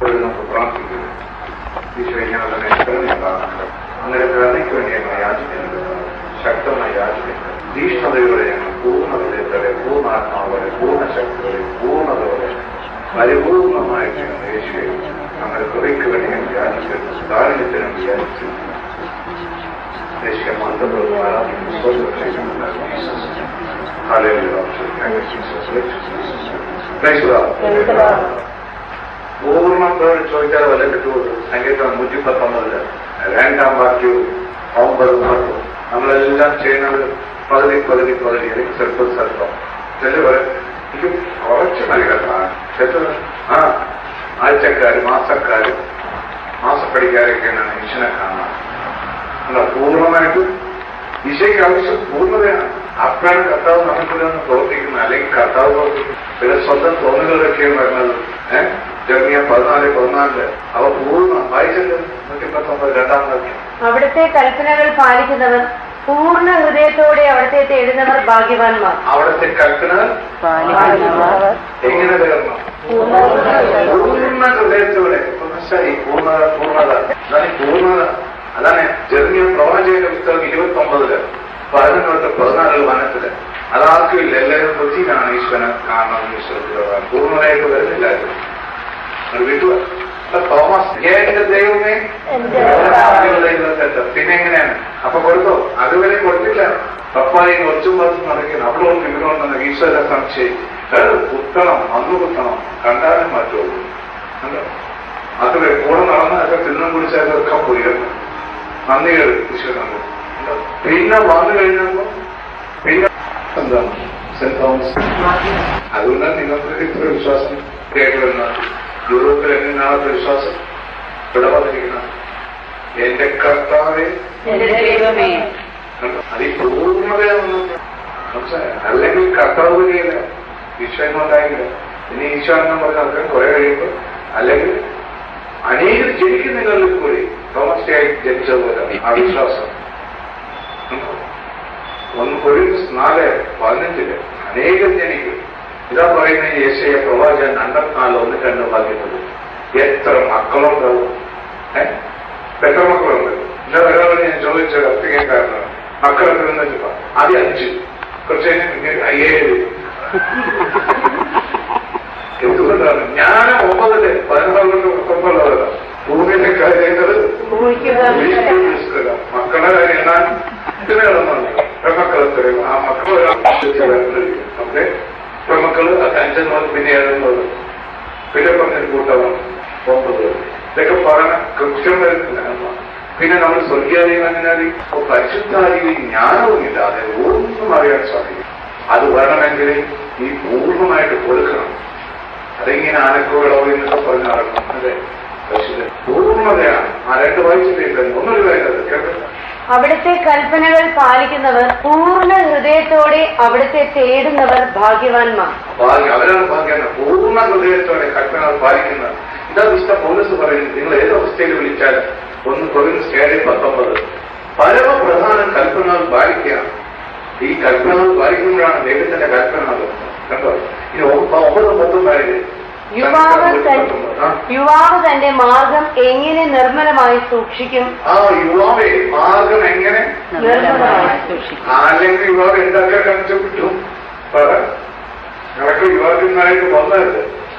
ഇപ്പോൾ നമുക്ക് പ്രാർത്ഥിക്കുന്നു ഈശോ ഇങ്ങനെ തന്നെ കരുണയുണ്ടാകണം അങ്ങനെ കരുണയ്ക്ക് വേണ്ടി ഞങ്ങൾ യാചിക്കുന്നത് ശക്തമായി യാചിക്കുന്നത് തീഷ്ണതയോടെ ഞങ്ങൾ പൂർണ ഹൃദയത്തോടെ പൂർണാത്മാവോടെ പൂർണ ശക്തിയോടെ പൂർണതയോടെ പരിപൂർണമായിട്ട് ഞങ്ങൾ യേശുവെ നമ്മുടെ കൃപയ്ക്ക് വേണ്ടി ഞങ്ങൾ യാചിക്കുന്നു കാരുണ്യത്തിന് വേണ്ടി യാചിക്കുന്നു യേശുവെ മന്ത്രത്തോട് ആരാധിക്കുന്നു പൂർണത്തോട് ചോദിച്ചാൽ വല്ല കിട്ടുള്ളൂ സംഗീതം നൂറ്റി പത്തൊമ്പതിൽ രണ്ടാം വാക്യവും ഒമ്പത് മാർക്കും നമ്മളെല്ലാം ചെയ്യുന്നത് പകുതി പകുതി പകുതി. അല്ലെങ്കിൽ സ്വല്പം സ്വല്പം ചിലവർ എനിക്ക് കുറച്ച് നൽകട്ടാണ് ചിലർ ആ ആഴ്ചക്കാര് മാസക്കാര് മാസപ്പടിക്കാരൊക്കെയാണ് മനുഷ്യനെ കാണാൻ അല്ല പൂർണമായിട്ടും ഈശോയ്ക്ക് ആവശ്യം പൂർണതയാണ്. അപ്പോഴാണ് കർത്താവ് നമുക്കിതൊന്ന് പ്രവർത്തിക്കുന്നത് അല്ലെങ്കിൽ കർത്താവ് പിന്നെ സ്വന്തം തോന്നലുകളൊക്കെയാണ് വരുന്നത്. ഏഹ് ജർമിയ പതിനാല് പതിനാലിൽ. അവ പൂർണ നൂറ്റി പത്തൊമ്പത് രണ്ടാം വാക്യം അവിടുത്തെ കൽപ്പനകൾ പാലിക്കുന്നവർ പൂർണ ഹൃദയത്തോടെ അവിടുത്തെ തേടുന്നവർ ഭാഗ്യവാന്മാർ. അവിടുത്തെ കൽപ്പന എങ്ങനെ പൂർണ ഹൃദയത്തോടെ. ശരി പൂർണത അതാണ് പൂർണത. അതാണ് ജെർമിയ പ്രവാചകന്റെ പുസ്തകം ഇരുപത്തി ഒമ്പതിൽ പതിനൊന്ന് പതിനാല് വനത്തിൽ. അതാർക്കും ഇല്ല. എല്ലാവരും കൊച്ചിയിലാണ് ഈശ്വരൻ കാണണം ഈശ്വരത്തിലുള്ള പൂർണമായിട്ട് വരുന്നില്ല അപ്പൊ തോമസ് എന്റെ ദൈവമേ? പിന്നെ എങ്ങനെയാണ്? അപ്പൊ കൊടുത്തോ? അതുവരെ കൊടുത്തില്ല. പപ്പായി കുറച്ചും കുറച്ചും നടക്കുന്നു അവളോ കൊണ്ടെന്ന് ഈശ്വര സംശയം കുത്തണം അന്ന് കുത്തണം. കണ്ടാലും മാറ്റുള്ളൂ അത്ര കൂടെ നടന്നതൊക്കെ തിന്നും കുടിച്ചതൊക്കെ പോയിരുന്നു. നന്ദികൾ ഈശ്വരനുണ്ട് പിന്നെ വന്നു കഴിഞ്ഞപ്പോ പിന്നെ എന്താണ്? Saint Thomas. അതുകൊണ്ടാണ് നിങ്ങൾക്ക് ഇത്ര വിശ്വാസം കേൾക്കുന്നത് യൂറോപ്പിൽ എങ്ങനെയാണ് വിശ്വാസം ഇവിടെ വന്നിരിക്കുന്നത് എന്റെ കർത്താവെ? അത് ഈ പൂർണതയാണ്? അല്ലെങ്കിൽ കർത്താവ് വരികയില്ല. ഈശ്വരൻ ഉണ്ടായില്ല ഇനി ഈശ്വരൻ പറഞ്ഞ ആൾക്കാർ കുറെ കഴിയുമ്പോൾ അല്ലെങ്കിൽ അനേകം ജനിക്കുന്നതിനുള്ളിൽ കൂടി തോമസ് ആയി ജനിച്ചതുപോലെ ആ വിശ്വാസം ഒന്ന് ഒരു നാല് പതിനഞ്ചിൽ അനേകം ജനിക്കും. ഇതാ പറയുന്ന യേശയ പ്രവാചകൻ അണ്ടർനാല് ഒന്ന് രണ്ട് വാക്യത്തിൽ. എത്ര മക്കളുണ്ടാവും? ഏ? എത്ര മക്കളുണ്ട്? ഇന്നലെ ഒരാളോട് ഞാൻ ചോദിച്ച കത്തികക്കാരനാണ് മക്കളൊക്കെ വെച്ചപ്പോ ആദ്യം അഞ്ച്. കുറച്ച് കഴിഞ്ഞ് ഏഴ് എന്തുകൊണ്ടാണ്? ഞാൻ ഒമ്പതിൽ പതിനൊന്നാം കൊണ്ട് ഭൂമിയുടെ കാര്യങ്ങൾ കാര്യങ്ങൾ മക്കളെ എണ്ണാൻ ഇതിനെ പെൺമക്കൾ എത്രയും ആ മക്കളെ നമ്മുടെ പെൺമക്കൾ അത് അഞ്ചെന്ന് പറഞ്ഞ് പിന്നെ ഏഴുന്നത് പിന്നെ പറഞ്ഞൊരു കൂട്ടമാണ് ഒമ്പത്. ഇതൊക്കെ പറയണ കൃത്യം വരുന്നില്ല പിന്നെ നമ്മൾ സ്വർഗീയാദികൾ അങ്ങനെ പരിശുദ്ധാദികൾ ജ്ഞാനവുമില്ലാതെ ഒന്നും അറിയാൻ സാധിക്കും അത് വരണമെങ്കിൽ ഈ പൂർണമായിട്ട് കൊടുക്കണം. അതെങ്ങനെ ആനക്കോളോ എന്നൊക്കെ പറഞ്ഞ് നടക്കണം അല്ലെ? പരിശുദ്ധ പൂർണതയാണ്. ആ രണ്ട് വായിച്ചിട്ടില്ല ഒന്നൊരു വേണ്ടത് കേട്ടോ? അവിടുത്തെ കൽപ്പനകൾ പാലിക്കുന്നവർ പൂർണ ഹൃദയത്തോടെ അവിടുത്തെ തേടുന്നവർ ഭാഗ്യവാന്മാർ. ഭാഗ്യം അവരാണ് ഭാഗ്യം പൂർണ ഹൃദയത്തോടെ കൽപ്പനകൾ പാലിക്കുന്നവർ. ഇതാ വിശുദ്ധ പോലീസ് പറയുന്നത്. നിങ്ങൾ ഏത് അവസ്ഥയിൽ വിളിച്ചാലും ഒന്ന് കൊറിയൻസ് ഏഴ് പത്തൊമ്പത്. പരമപ്രധാന കൽപ്പനകൾ പാലിക്കുക ഈ കൽപ്പനകൾ പാലിക്കുമ്പോഴാണ് ദൈവത്തിന്റെ കൽപ്പനകൾ കണ്ടോ? ഇനി ഒമ്പതും പത്തും പത്തൊമ്പത് യുവാവ് യുവാവ് തന്റെ മാർഗം എങ്ങനെ നിർമ്മലമായി സൂക്ഷിക്കും? ആ യുവാവെ മാർഗം എങ്ങനെ? നിർമ്മലമായി സൂക്ഷിക്കും. അല്ലെങ്കിൽ യുവാവ് എന്തൊക്കെ കാണിച്ചു കിട്ടും നിനക്ക് ഞങ്ങൾക്ക് യുവാക്കന്മാരായിട്ട് വന്നത്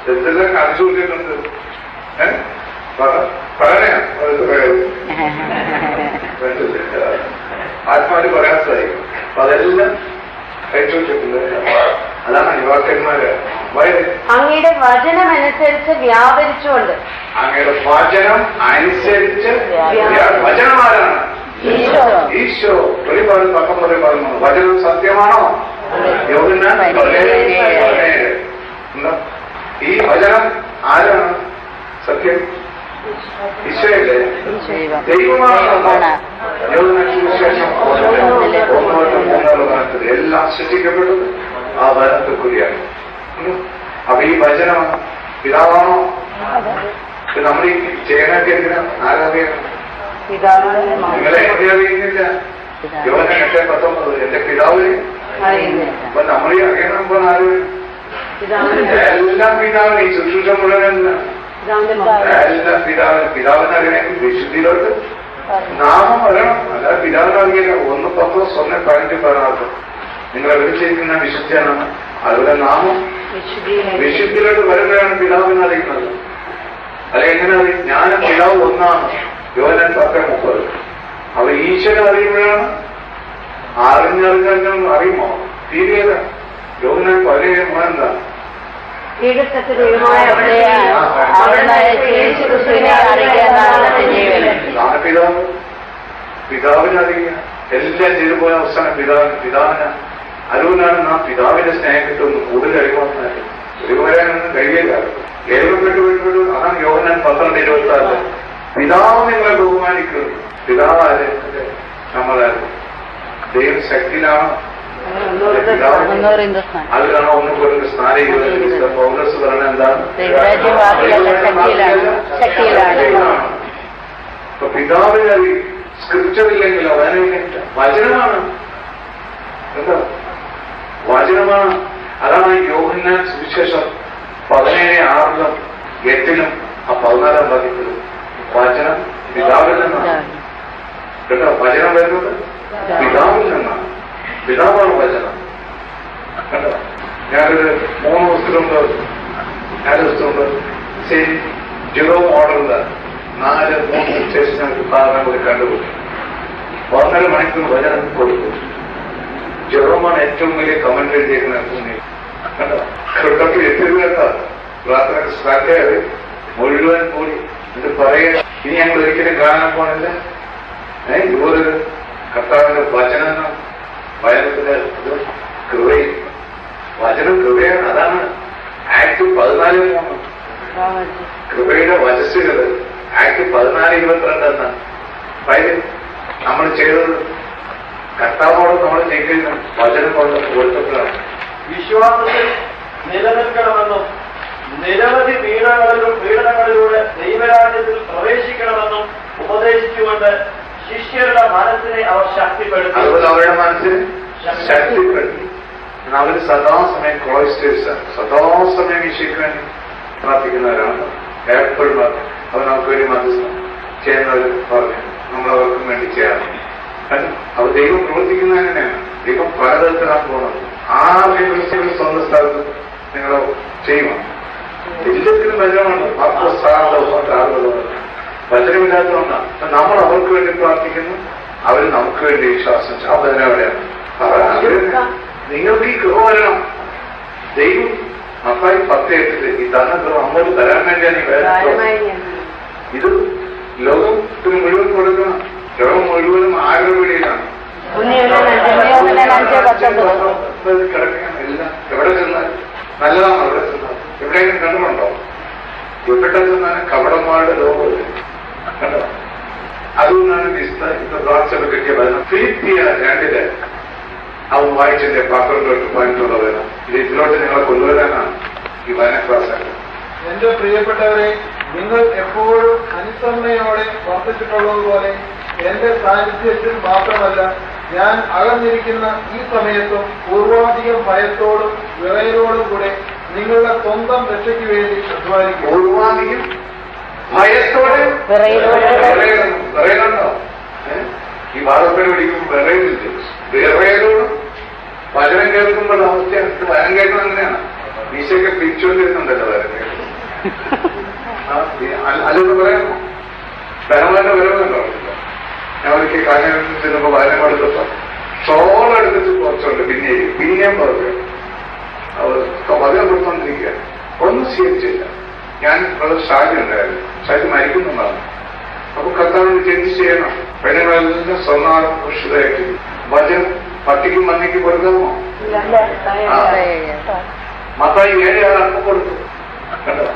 എന്തെല്ലാം കാണിച്ചു കൊടുക്കുന്നുണ്ട് ഏ? പറ. പറയാ ആത്മാവിന് പറയാത്തതായി. അപ്പൊ അതെല്ലാം കഴിച്ചു വെച്ചിട്ടുണ്ട്. അതാണ് യുവാക്കന്മാര്. അങ്ങയുടെ വചനമനുസരിച്ച് വ്യാപരിച്ചുകൊണ്ട്. അങ്ങയുടെ വചനം അനുസരിച്ച് വചനം ആരാണ്? ഈശോ. വെളിപാട് പത്തൊമ്പത് പറഞ്ഞു വചനം സത്യമാണോ. ഈ വചനം ആരാണ്? സത്യം? ഈശോയല്ലേ? ദൈവമാണ്. എല്ലാം സൃഷ്ടിക്കപ്പെട്ടത് ആ വരത്തെ കൂടിയാണ്. ഉം. അപ്പൊ ഈ വചനം പിതാവാണോ? നമ്മൾ ഈ ചെയ്യാനൊക്കെ എന്തിനാ? ആരാധിക്കണം നിങ്ങളെ എന്നെ അറിയുന്നില്ല. എട്ട് പത്തൊമ്പത്. എന്റെ പിതാവ്? അപ്പൊ നമ്മൾ ഈ അറിയണം ആര് എല്ലാം പിതാവിനെ ഈ ശുശ്രൂഷ മുഴുവൻ എല്ലാം പിതാവിന് പിതാവിനെ അറിയണമെങ്കിൽ വിശുദ്ധിയിലോട്ട്. നാമം വരണം. അല്ല പിതാവിനെ അറിയില്ല. ഒന്ന് പത്തോ സ്വന്തം പതിനഞ്ച് പതിനാറ്. നിങ്ങൾ വിളിച്ചിരിക്കുന്ന വിശുദ്ധിയാണ്. അതുപോലെ നാമം വിശുദ്ധിയിലോട്ട് വരുമ്പോഴാണ് പിതാവിനെ അറിയുന്നത്. അല്ല എങ്ങനെ അറിയും ഞാനും പിതാവ് ഒന്നാണ്. യോനൻ പത്ത് മുപ്പത്. അവ ഈശ്വരൻ അറിയുമ്പോഴാണ്? അറിഞ്ഞറിഞ്ഞറിഞ്ഞൊന്നും അറിയുമോ? തീരെയല്ല യോനൻ പതിനേഴ് ഇതാണ് പിതാവ്? പിതാവിനെ അറിയുക. എല്ലാം ചെയ്തു പോയ അവസാനം പിതാവിന് പിതാവിന്. അതുകൊണ്ടാണ് നാം പിതാവിന്റെ സ്നേഹം കിട്ടുന്നു കൂടുതൽ അറിവാക്കാനായിട്ട് ഒരു വരാനൊന്നും കഴിയില്ല. കേൾവപ്പെട്ടു വിട്ടു അതാണ് യോഹനാൻ പന്ത്രണ്ട് ഇരുപത്തി ആറ് പിതാവ് നിങ്ങളെ ബഹുമാനിക്കുന്നു. പിതാവ് ആര്? നമ്മളായിരുന്നു ദൈവം ശക്തിയിലാണ്. അതിലാണ് ഒന്നും പോലും സ്നാനിക്കുന്നത് പൗരസ് പറഞ്ഞ എന്താണ്? ഇപ്പൊ പിതാവിനെ സ്ക്രിപ്റ്റർ ഇല്ലെങ്കിൽ അവനെ വചനമാണ്. എന്താ? വചനമാണ് അതാണ് യോഹന്നാൻ സുവിശേഷം പതിനേഴ് ആറിലും എട്ടിലും ആ പതിനാലാം വാക്യത്തിലും വചനം പിതാവിൽ നിന്നാണ്. കേട്ടോ? വചനം വരുന്നത് പിതാവിൽ നിന്നാണ്. പിതാവാണ് വചനം. കണ്ടോ ഞാനൊരു മൂന്ന് ദിവസത്തിലുണ്ട് നാല് ദിവസത്തിലുണ്ട് ശരി ജിറോ മോഡലിൽ നാല് മൂന്ന് ശേഷം ഞങ്ങൾക്ക് സാധനം കൂടി കണ്ടുപോയി ഒന്നര മണിക്കൂർ വചനം കൊടുത്തു. ജെറോമാണ് ഏറ്റവും വലിയ കമന്റ് എഴുതിയിരിക്കുന്നത് കണ്ടോ? ക്രിക്കറ്റ് എത്തിയത് കേട്ടോ. പ്രാർത്ഥന സ്റ്റാർട്ട് ചെയ്ത് മുഴുവൻ കൂടി ഇത് പറയുക. ഇനി ഞങ്ങൾ ഒരിക്കലും കാണാൻ പോണില്ല. ഏഹ് ഇതുപോലൊരു കർത്താവിന്റെ വചനം വചനത്തിന്റെ ഇത് കൃപയും. വചനം കൃപയാണ് അതാണ് ആക്ട് പതിനാല് മൂന്ന്. കൃപയുടെ വചസ്സുകൾ ആക്ട് പതിനാല് ഇരുപത്തിരണ്ട് എന്നാണ് നമ്മൾ ചെയ്തത് കർത്താവോട് നമ്മൾ ചെയ്തിരുന്ന വചനം കൊണ്ട് കൊടുത്തപ്പോഴാണ് വിശ്വാസത്തിൽ നിലനിൽക്കണമെന്നും നിരവധി പീഡനങ്ങളിലും പീഡനങ്ങളിലൂടെ ദൈവരാജ്യത്തിൽ പ്രവേശിക്കണമെന്നും ഉപദേശിച്ചുകൊണ്ട് ശിഷ്യരുടെ മനസ്സിനെ അവർ ശക്തിപ്പെടുത്തി. അതുപോലെ അവരുടെ മനസ്സിനെ ശക്തിപ്പെടുത്തി. അവർ സദാസമയം ക്ലോയിസ്റ്റേഴ്സ് സദാസമയം വേണ്ടി പ്രാർത്ഥിക്കുന്നവരാണ്. എപ്പോഴും അവർ നമുക്ക് വേണ്ടി മനസ്സിലാക്കി ചെയ്യുന്നവർ പറഞ്ഞു. നമ്മൾ അവർക്കും വേണ്ടി ചെയ്യാറ് കാരണം അവർ ദൈവം പ്രവർത്തിക്കുന്നത് അങ്ങനെയാണ് ദൈവം പലതരത്തിലാണ് പോകുന്നത് ആ ആരെങ്കിലും സ്വന്തം സ്ഥലത്ത് നിങ്ങൾ ചെയ്യുമോ എല്ലാത്തിനും വചനമാണ് വചനമില്ലാത്തതുകൊണ്ടാണ് അപ്പൊ നമ്മൾ അവർക്ക് വേണ്ടി പ്രാർത്ഥിക്കുന്നു. അവർ നമുക്ക് വേണ്ടി വിശ്വാസം ആ വചന എവിടെയാണ് നിങ്ങൾക്ക് ഈ കൃപ വരണം. ദൈവം മത്തായി പത്ത് എട്ടിൽ ഈ തന്ന കൃപ അങ്ങോട്ട് തരാൻ വേണ്ടിയാണ് ഈ ഇത് ലോകത്തിന് മുഴുവൻ വഴിയിലാണ് കിടക്കുകയാണ് എല്ലാം എവിടെ ചെന്നാൽ നല്ലതാണ് അവിടെ ചെന്നാൽ എവിടെയെങ്കിലും കണ്ടിട്ടുണ്ടോ എവിടെ ചെന്നാലും കപടന്മാരുടെ ലോകമില്ല കണ്ടോ? അതുകൊണ്ടാണ് വിസ്ത ഇന്ന് പ്രാർത്ഥന കിട്ടിയ വചനം ഫിലിപ്പിയ രണ്ടിൽ അവൻ വായിച്ചതിന്റെ പന്ത്രണ്ടോട്ട് പതിനെട്ടുള്ള വചനം ഇത് ഇതിലോട്ട് നിങ്ങളെ കൊണ്ടുവരാനാണ് ഈ വചന ക്ലാസ്സാണ്. എന്റെ പ്രിയപ്പെട്ടവരെ നിങ്ങൾ എപ്പോഴും അനുസരണയോടെ വർദ്ധിച്ചിട്ടുള്ളതുപോലെ എന്റെ സാന്നിധ്യത്തിൽ മാത്രമല്ല ഞാൻ അകന്നിരിക്കുന്ന ഈ സമയത്തും പൂർവാധികം ഭയത്തോടും വിറയലോടും കൂടെ നിങ്ങളുടെ സ്വന്തം രക്ഷയ്ക്ക് വേണ്ടി അധ്വാനിക്കും പൂർവാധികം ഭയത്തോടെ. വിറയലുണ്ടോ? ഈ വാദപ്പേര് പിടിക്കുമ്പോൾ വിറയുന്നില്ല വിറയലോടും വചനം കേൾക്കുമ്പോൾ അവസ്ഥ ഇത് വരം കേൾക്കണം അങ്ങനെയാണ്. ഈശയൊക്കെ പിരിച്ചുകൊണ്ടിരുന്നുണ്ടല്ലോ വരം കേൾക്കുന്നത് അല്ലെന്ന് പറയാമോ? ധനവാന്റെ വരവുണ്ടോ ഒരിക്കൽ കാര്യം ചെന്നപ്പോ വരം കൊടുത്തപ്പോ ഷോളെടുത്തിട്ട് കുറച്ചുണ്ട് പിന്നെ പിന്നെയും പറഞ്ഞു അവർ വളരെ കൊടുത്തോണ്ടിരിക്കുക. ഒന്നും സ്വീകരിച്ചില്ല ഞാൻ വളരെ ഷാജി ഉണ്ടായിരുന്നു. ഷാജി മരിക്കുന്നുണ്ടാണ് അപ്പൊ കർത്താവിന് എന്ത് ചെയ്യണം. പെണ്ണുങ്ങളെല്ലാം സ്വർണാഘോഷിതായിട്ട് വചനം പട്ടിക്കും മന്നിക്കും കൊടുക്കാമോ? മത്തായി ഏഴ് അപ്പം കൊടുത്തു. കണ്ടോ?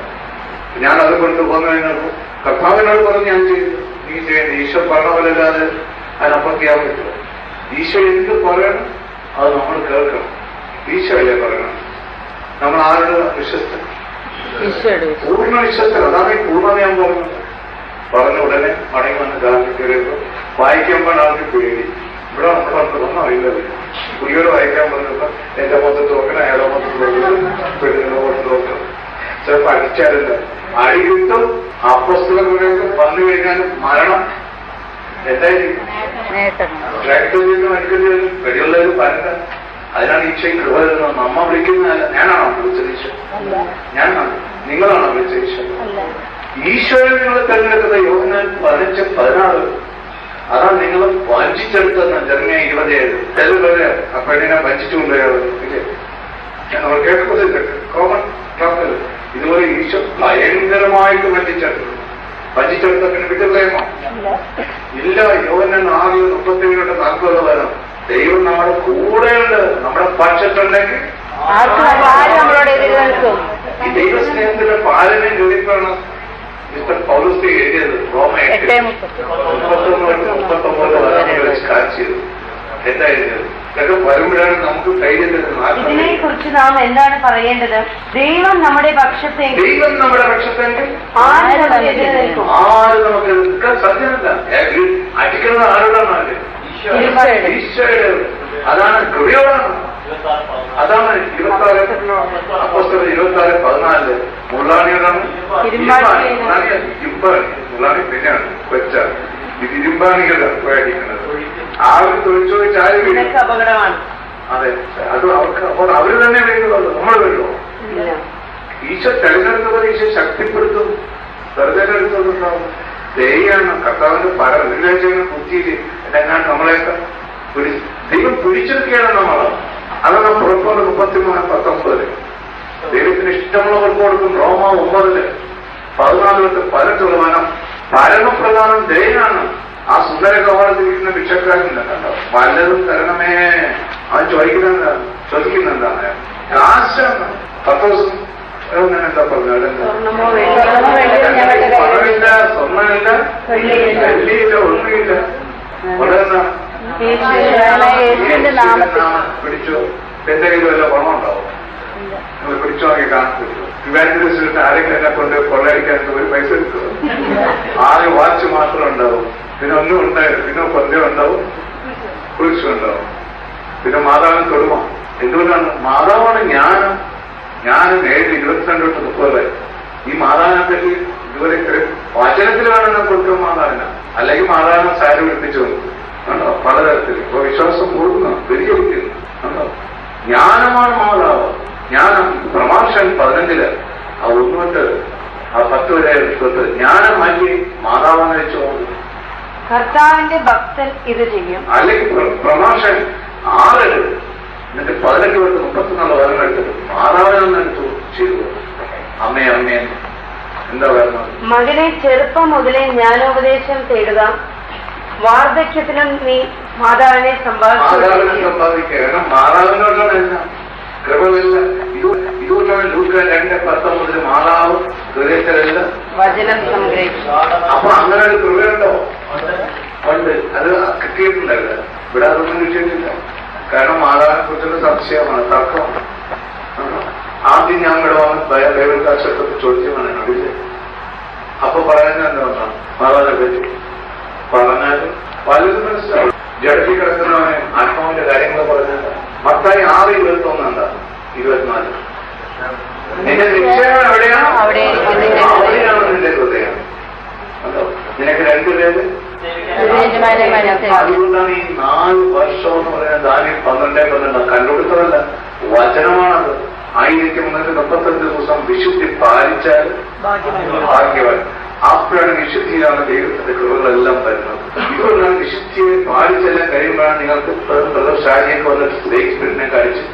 ഞാൻ അത് കൊണ്ടുപോകുന്ന കഴിഞ്ഞപ്പോൾ കർത്താവിനോട് പറഞ്ഞ് ഞാൻ ചെയ്തു. നീ ചെയ്യണ്ട ഈശോ പറഞ്ഞ പോലെ അല്ലാതെ അതിനപ്പുറം ചെയ്യാൻ പറ്റുമോ ഈശോ എന്ത് പറയണം അത് നമ്മൾ കേൾക്കണം. ഈശോയെ പറയണം. നമ്മൾ ആരുടെ വിശ്വസ്തൻ? പൂർണ വിശ്വസ്തൻ. അതാണ് ഈ പൂർണത ഞാൻ പറഞ്ഞത്. പറഞ്ഞ ഉടനെ മടങ്ങി വന്ന് കാലത്ത് കയറിയപ്പോൾ വായിക്കുമ്പോൾ ആൾക്ക് പേടി. ഇവിടെ നമ്മൾ പറഞ്ഞതൊന്നും ഒന്നും അറിയില്ലല്ലോ. പുലിയോട് വായിക്കാൻ പറഞ്ഞപ്പോ എന്റെ മൊത്തത്ത് നോക്കണം അയാളെ മൊത്തത്ത് നോക്കണം പെണ്ണുങ്ങളുടെ മൊത്തം നോക്കണം. ചിലപ്പോ അടിച്ചാലില്ല? അടി കിട്ടും അപ്പസ്തകർക്ക് വന്നു കഴിഞ്ഞാൽ മരണം എന്തായിരിക്കും? മരിക്കേണ്ടി വരും വെടിയുള്ളവർ പരണ്ട അതിനാണ് ഈശോയും കൃപ തരുന്നത് നമ്മ വിളിക്കുന്നതല്ല ഞാനാണോ വിളിച്ചത്? ഈശോ ഞാനാണ് നിങ്ങളാണോ വിളിച്ചത്? ഈശോ അല്ല. ഈശോയെ നിങ്ങൾ തെരഞ്ഞെടുക്കുന്ന യോഹനാൻ പതിനഞ്ച് പതിനാറ്. അതാണ് നിങ്ങൾ വഞ്ചിച്ചെടുത്തെന്ന് ജർമ്മയ ഇരുപതേഴ് ചിലവര് ആ പെണ്ണിനെ വഞ്ചിച്ചുകൊണ്ടുവരാറ് ഇല്ലേ നമ്മൾ കേൾക്കുന്നത് കോമൺ ക്ലാസ്സിൽ ഇതുപോലെ ഈശോ ഭയങ്കരമായിട്ട് വഞ്ചിച്ചെടുത്തു വഞ്ചിച്ചെടുത്ത പിന്നെ വിട്ടുകളയുമോ? ഇല്ല. ഇല്ല നാല് ആറ് മുപ്പത്തേഴോട്ട് നാൽപ്പത് വരണം ദൈവം നമ്മുടെ കൂടെയുണ്ട്. നമ്മുടെ പക്ഷത്തുണ്ടെങ്കിൽ ഈ ദൈവസ്നേഹത്തിന്റെ പാലനം ജോലിക്കാണ് മിസ്റ്റർ പൗലസ്തി എഴുതിയത് റോമയൊക്കെ മുപ്പത്തൊന്ന്. മുപ്പത്തൊമ്പത് വരെ വെച്ച് കാണിച്ചത് എന്താ എഴുതിയത്? ഇതൊക്കെ വരുമ്പോഴാണ് നമുക്ക് ധൈര്യം തരുന്നത്. ഇതിനെ കുറിച്ച് നാം എന്താണ് പറയേണ്ടത്? ദൈവം നമ്മുടെ പക്ഷത്തെ ദൈവം നമ്മുടെ പക്ഷത്തെങ്കിൽ ആര് നമുക്ക് എതിര് നിൽക്കും ആര് നമുക്ക് നിൽക്കാൻ സാധ്യമല്ല അടിക്കുന്നത് ആരോടാണ് ഈശോയുടെ. ഈശോയുടെ. അതാണ് കൃപയോടാണ് അതാണ് ഇരുപത്താറ് അപ്പോസ്തലൻ ഇരുപത്താറ് പതിനാല് മുള്ളാണിയോടാണ് ഇരുമ്പാണി. ഇരുമ്പാണി മുള്ളാണി പിന്നെയാണ് കൊച്ചാണ് ഇത് ഇരുമ്പാണികളുടെ പേടിക്കുന്നത് ആ ഒരു തൊഴിൽ ചോദിച്ച് ആര് വീഴും അപകടമാണ്. അതെ അത് അവർക്ക് അപ്പോൾ അവർ തന്നെ വീഴുന്നത് നമ്മൾ വീഴുമോ ഈശോ തെരഞ്ഞെടുത്തവർ ഈശോ ശക്തിപ്പെടുത്തും. വെറുതെ എടുത്തതുണ്ടാവും ദൈവമാണ് കർത്താവിന്റെ പല വെള്ളിയാഴ്ച കുത്തിയിട്ട് എല്ലാം നമ്മളെയൊക്കെ ദൈവം പിടിച്ചെടുക്കുകയാണ് നമ്മൾ അതാണ് പുറപ്പാട് മുപ്പത്തിമൂന്ന് പത്തൊമ്പതിൽ. ദൈവത്തിന് ഇഷ്ടമുള്ളവർക്ക് കൊടുക്കും. റോമ ഒമ്പതിൽ പതിനാല് പതിനെട്ട് ശതമാനം പരമപ്രധാനം ദൈവമാണ്. ആ സുന്ദര കവാടത്തിരിക്കുന്ന ഭിക്ഷക്കാരനില്ല കണ്ടോ? പലതും തരണമേ. അവൻ ചോദിക്കുന്നെന്താണ് ചോദിക്കുന്നെന്താണ് കാശാണ് പത്ത് ദിവസം എന്താ പറഞ്ഞത്? പണമില്ല സ്വർണമില്ല വെള്ളിയില്ല. ഒന്നുമില്ല. പിടിച്ചു. എന്തെങ്കിലും വല്ല പണം ഉണ്ടാവും നിങ്ങൾ പിടിച്ചു നോക്കി കാണിച്ചു ഇവാഞ്ചലിസ്റ്റ് ആരെങ്കിലും എന്നെ കൊണ്ട് കൊള്ളയടിക്കാൻ ഒരു പൈസ കിട്ടുമോ? ആകെ വാച്ച് മാത്രം ഉണ്ടാവും. പിന്നെ ഒന്നും ഉണ്ടായിരുന്നു പിന്നെ പദ്യം ഉണ്ടാവും. കുരിശും ഉണ്ടാവും. പിന്നെ മാതാവിന് തൊടുമോ. എന്തുകൊണ്ടാണ്? മാതാവാണ് ജ്ഞാനം. ജ്ഞാനം ഏഴ് ഇരുപത്തിരണ്ട് തൊട്ട് മുപ്പത് ഈ മാതാവിനെ പറ്റി ഇതുവരെ വചനത്തിൽ വേണമെന്ന് കൊടുക്കുന്ന മാതാവിന. അല്ലെങ്കിൽ മാതാവിനെ സാരി പിടിപ്പിച്ചു കണ്ടോ? പലതരത്തിൽ. ഇപ്പൊ വിശ്വാസം കൂടുന്നു. വ്യതിചലിക്കുന്നു കണ്ടോ? ജ്ഞാനമാണ് മാതാവ്. ജ്ഞാനം. പ്രമാർഷൻ പതിനഞ്ചിൽ. ആ ഒന്നുകൊണ്ട് ആ പത്ത് വരെ എടുത്തിട്ട് ജ്ഞാനം മാറ്റി മാതാവിനെ വെച്ചു പോകുന്നു കർത്താവിന്റെ ഭക്തൻ ഇത് ചെയ്യും. അല്ലെങ്കിൽ പ്രമോഷൻ പ്രമാഷൻ ആറ് എന്നിട്ട് പതിനെട്ട് പേർക്ക് മുപ്പത്തിനാല് വരണം എടുത്തത് മാതാവിനെടുത്തു എടുത്തു ചെയ്തു. അമ്മേ അമ്മേ. എന്താ പറയുന്നത് മകനെ ചെറുപ്പം മുതലേ ജ്ഞാനോപദേശം തേടുക. വാർദ്ധക്യത്തിനും നീ മാതാവിനെ സമ്പാദിക്കണം സമ്പാദിക്കുക കാരണം മാതാവിനോടാണ് കൃപമില്ല ഇത് ഇതുകൊണ്ടാണ് ലൂക്ക രണ്ട് പത്തൊമ്പതിൽ മാതാവ് ഹൃദയത്തിലല്ല വചനം സംഗ്രഹിച്ചു. അപ്പൊ അങ്ങനെ ഒരു കൃപയുണ്ടോ? ഉണ്ട്. അത് കിട്ടിയിട്ടുണ്ടല്ല ഇവിടെ അതൊന്നും കിട്ടിയിട്ടില്ല. കാരണം മാതാവിനെ കുറിച്ചുള്ള സംശയമാണ്. തർക്കമാണ്? ആദ്യം ഞാൻ ഇവിടെ വന്ന് ബൈബിൾ കാശത്തൊക്കെ ചോദിച്ചതാണ് എന്നോട് അപ്പൊ പറയുന്നത് എന്താ മാതാവിനെ പറ്റി. പറഞ്ഞാലും പലരും മനസ്സിലാവും. ജഡത്തിൽ കിടക്കുന്നവനെ ആത്മാവിന്റെ കാര്യങ്ങൾ പറഞ്ഞാൽ മത്തായി ആറ് ഇരുപത്തി ഒന്ന് എന്താ? ഇരുപത്തിനാല്. നിന്റെ നിക്ഷേപം എവിടെയാണ്. അവിടെയാണ് നിന്റെ ഹൃദയം. കണ്ടോ? നിനക്ക് യജമാനെ മനസ്സിലാക്കി അതുകൊണ്ടാണ് ഈ നാല് വർഷം എന്ന് പറയുന്നത് ദാനിൽ പന്ത്രണ്ടേ പന്ത്രണ്ട്. കണ്ടുപിടുത്തമല്ല. വചനമാണത്. ആയിരത്തി മുന്നൂറ്റി മുപ്പത്തഞ്ച് ദിവസം വിശുദ്ധി പാലിച്ചാൽ ഭാഗ്യവാൻ. അപ്പോഴാണ് വിശുദ്ധിയിലാണ് ദൈവത്തിന്റെ കൃപകളെല്ലാം വരുന്നത്. ഇതുകൊണ്ടാണ് വിശുദ്ധിയെ പാലിച്ചെല്ലാം കഴിയുമ്പോഴാണ് നിങ്ങൾക്ക് പ്രദർശാലിയൊക്കെ വന്നിട്ട് സ്പിരിറ്റിനെ കാണിച്ച്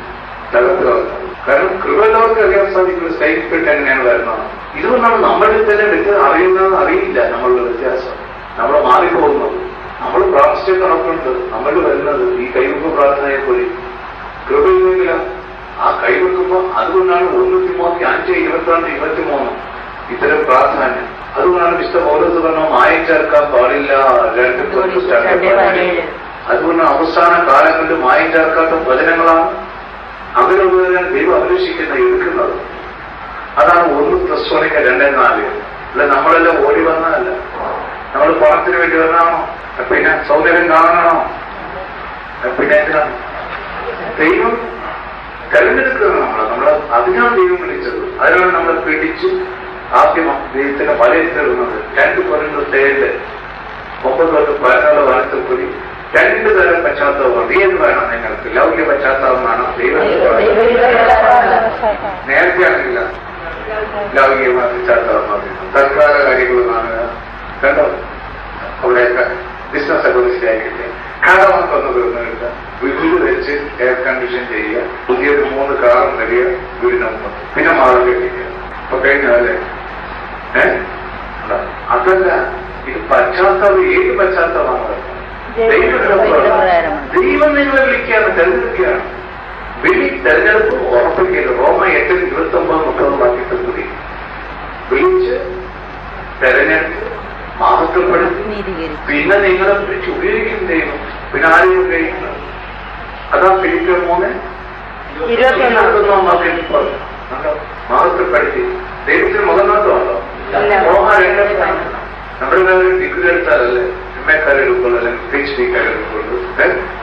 തകർത്ത് കളഞ്ഞത്. കാരണം കൃപയുള്ളവർക്ക് അറിയാൻ സാധിക്കുന്ന സ്നേക് സ്പിരിറ്റ് എങ്ങനെയാണ് വരുന്നത്. ഇതുകൊണ്ടാണ് നമ്മളിൽ തന്നെ വ്യക്തി അറിയുന്നത് അറിയില്ല നമ്മളുടെ വ്യത്യാസം. നമ്മൾ മാറിപ്പോകുന്നത് നമ്മൾ പ്രാർത്ഥിച്ച കണക്കുണ്ട് നമ്മൾ വരുന്നത് ഈ കൈവെപ്പ് പ്രാർത്ഥനയെ പോലെ. കൃപയില്ല ആ കൈവെക്കുമ്പോ അതുകൊണ്ടാണ് ഒന്നൂറ്റി മൂന്ന് അഞ്ച് ഇരുപത്തിരണ്ട് ഇരുപത്തി മൂന്ന് ഇത്തരം പ്രാധാന്യം അതുകൊണ്ടാണ് വിശുദ്ധ പൗരത്ത് പറഞ്ഞു മായി ചേർക്കാൻ പാടില്ല. രണ്ട്. അതുകൊണ്ട് അവസാന കാലങ്ങളിൽ മായി ചേർക്കാത്ത വചനങ്ങളാണ് അങ്ങനെയുള്ളതിനാൽ ദൈവം അന്വേഷിക്കുന്ന എടുക്കുന്നത്. അതാണ് ഒന്ന് പ്ലസ് പ്രസ്വനിക്ക രണ്ടേ നാല് അല്ല നമ്മളെല്ലാം ഓടി വന്നതല്ല. നമ്മൾ പണത്തിന് വേണ്ടി വന്നാണോ പിന്നെ സൗന്ദര്യം കാണണോ പിന്നെ എന്തിനാണ് ദൈവം തെരഞ്ഞെടുക്കുന്നത് നമ്മളെ. നമ്മളെ അതിനാണ് ദൈവം വിളിച്ചത്. അതിനാണ് നമ്മളെ പിടിച്ച് ആദ്യം ദൈവത്തിന്റെ വലയത്തിൽ വലയിട്ടിരുന്നത് രണ്ട് തേൽ ഒമ്പത് തൊട്ട് പതിനാല് വനത്തിൽ കൂടി രണ്ട് തരം പശ്ചാത്തലമാണ് ഏത് വേണം നിങ്ങൾക്ക്? ലൗകിക പശ്ചാത്തലം വേണം നേരത്തെയാണില്ല ലൗകികമായ പശ്ചാത്തലം പറഞ്ഞു സർക്കാർ കാര്യങ്ങൾ കാണുക കണ്ടോ? അവിടെയൊക്കെ ബിസിനസ് ഒക്കെ മനസ്സിലാക്കിയിട്ട് കടമൊക്കെ തീർന്നെടുക്കുക വീട് വെച്ച് എയർ കണ്ടീഷൻ ചെയ്യുക. പുതിയൊരു മൂന്ന് കാറും തരിക വീടിന് പിന്നെ മാറി കെട്ടിക്കുക അപ്പൊ കഴിഞ്ഞാലേ ഏ? അതല്ല ഇത് പശ്ചാത്തലം ഏത് പശ്ചാത്തലമാണ്? ദൈവം നിങ്ങളെ വിളിക്കുകയാണ് തെരഞ്ഞെടുക്കുകയാണ്. വിളി തെരഞ്ഞെടുപ്പ് ഉറപ്പിക്കരുത് റോമ എട്ടിൽ ഇരുപത്തി ഒമ്പത് മുപ്പത് വാക്യത്തിൽ വിളിച്ച് തെരഞ്ഞെടുപ്പ് മഹത്വപ്പെടുത്തി പിന്നെ നിങ്ങളെ വിളിച്ച് ഉപയോഗിക്കും ദൈവം. പിന്നെ ആരെയും ഉപയോഗിക്കുന്നത് അതാ ഫിലിപ്പിയർ മൂന്ന് ഇരുപത്തൊന്നാം. വാക്യത്തിൽ പറഞ്ഞു? മഹത്വപ്പെടുത്തി ദൈവത്തിന് ഇല്ല. റോമ രണ്ടാം നമ്മുടെ ഡിഗ്രി എടുത്താലല്ലേ? കാരെടുക്കുള്ളൂ അല്ലെങ്കിൽ കാരെടുക്കുള്ളൂ ഏഹ്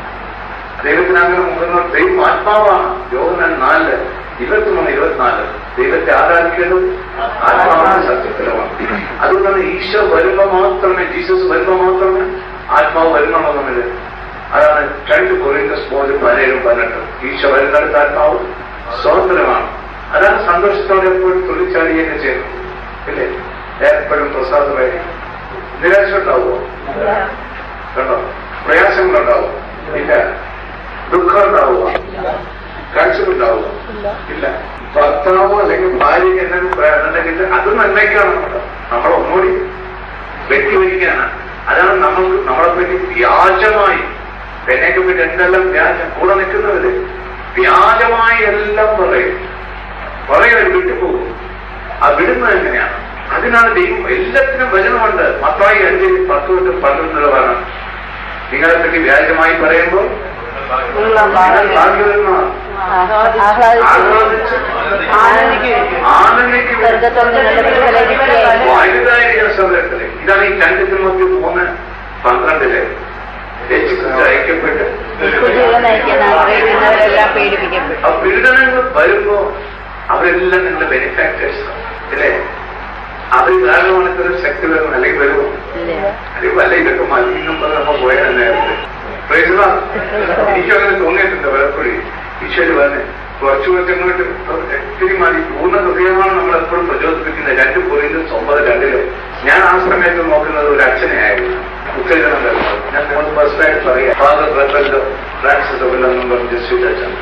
ദൈവത്തിന് അങ്ങനെ മുഖനോട്ട് ദൈവം ആത്മാവാണ്. യോഗനാൻ നാല് ഇരുപത്തിമൂന്ന് ഇരുപത്തിനാല് ദൈവത്തെ ആരാധിക്കേണ്ടത്? ആത്മാവാണ് സത്യത്തിലുമാണ് അതുകൊണ്ടാണ് ഈശോ വരുമ്പോ മാത്രമേ ജീസസ് വരുമ്പോ മാത്രമേ ആത്മാവ് വരുന്നുള്ളൂ തമ്മിൽ അതാണ് രണ്ട് കൊറിയൻസ് പോലും പതിനേഴും പതിനെട്ടും. ഈശോ വരുന്നിടത്ത് ആത്മാവ് സ്വതന്ത്രമാണ്. അതാണ് സന്തോഷത്തോടെ എപ്പോഴും തുള്ളിച്ചാടിയൊക്കെ ചെയ്യുന്നത്. ഇല്ലേ? എപ്പോഴും പ്രസാദമായി നിരാശ ഉണ്ടാവുമോ കണ്ടോ? പ്രയാസങ്ങളുണ്ടാവും ഇല്ല. ദുഃഖം ഉണ്ടാവുക കാഴ്ചകളുണ്ടാവുക ഇല്ല. ഭർത്താവോ അല്ലെങ്കിൽ ഭാര്യ എന്തെങ്കിലും അത് നന്മയ്ക്കാണ് നമ്മളൊന്നുകൂടി നമ്മൾ ഒന്നുകൂടി അതാണ് നമ്മൾക്ക് നമ്മളെ പറ്റി വ്യാജമായി എന്നെയൊക്കെ പറ്റി എന്തെല്ലാം വ്യാജം? കൂടെ നിൽക്കുന്നവര് വ്യാജമായി എല്ലാം പറയും. പറയും വിട്ടുപോകും ആ വിടുന്നത് എങ്ങനെയാണ്? അതിനാണ് ദൈവം എല്ലാത്തിനും വചനമുണ്ട് മത്തായി അഞ്ച് പത്ത് തൊട്ട് പന്ത്രണ്ട് പറയണം നിങ്ങളെ പറ്റി വ്യാജമായി പറയുമ്പോൾ വായുതായിരിക്കുന്ന സഹോദരത്തിൽ ഇതാണ് ഈ രണ്ട് തിരുമത്തി മൂന്ന് പന്ത്രണ്ടിൽ. അയക്കപ്പെട്ട് പീഡനങ്ങൾ വരുമ്പോ അവരെല്ലാം നിങ്ങളുടെ ബെനിഫാക്ടേഴ്സ് അല്ലേ? അവർ കാരണമാണിക്കൊരു ശക്തി വരും അല്ലെങ്കിൽ വരുമോ അല്ലെങ്കിൽ വല്ല ഇതൊക്കെ മലിനും നമ്മൾ പോയാൽ നേരത്തെ പ്രൈസുക എനിക്ക് അങ്ങനെ തോന്നിയിട്ടുണ്ട് പലപ്പോഴും. ഈശ്വര് പറഞ്ഞ് കുറച്ചു കുറച്ച് അങ്ങോട്ട് ഒത്തിരി മതി. പൂർണ ഹൃദയമാണ് നമ്മൾ എപ്പോഴും പ്രചോദിപ്പിക്കുന്നത്. രണ്ട് പോയിന്റ് ഒമ്പത് രണ്ടിലും. ഞാൻ ആ സമയത്ത് നോക്കുന്നത് ഒരു അച്ഛനെ അച്ഛനെയായിരുന്നു ഉത്തേജനം വരുന്നത്. ഞാൻ നിങ്ങൾക്ക് ഫസ്റ്റായിട്ട് പറയാം. ഫാദർ റെബല്ലോ ഫ്രാൻസിസ് എന്നും പറഞ്ഞ് ജസ്റ്റ് അച്ഛൻ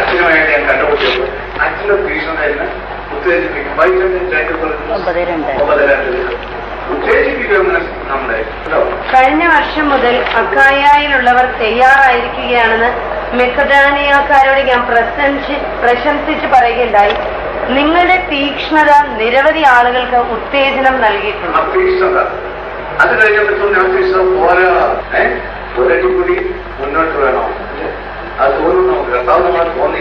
അച്ഛനുമായിട്ട് ഞാൻ കണ്ടുപിടിച്ചപ്പോൾ അച്ഛന്റെ ഭീഷണി ഉത്തേജിപ്പിക്കും. വൈകുന്നേരം രണ്ട് പറയുന്നത് ഒമ്പത് രണ്ട്. ഒമ്പത് രണ്ടിൽ ഉത്തേജിപ്പിക്കുമെന്ന് നമ്മുടെ കഴിഞ്ഞ വർഷം മുതൽ അക്കായയിലുള്ളവർ തയ്യാറായിരിക്കുകയാണെന്ന് മെക്കഡാനിയക്കാരോട് ഞാൻ പ്രശംസി പ്രശംസിച്ച് പറയുകയുണ്ടായി. നിങ്ങളുടെ തീക്ഷ്ണത നിരവധി ആളുകൾക്ക് ഉത്തേജനം നൽകിയിട്ടുണ്ട്. അത് കഴിഞ്ഞപ്പോൾ ഞാൻ അപേക്ഷ പോരാ ഒരടി കൂടി മുന്നോട്ട് വേണം. അത് തോന്നുന്നു തോന്നി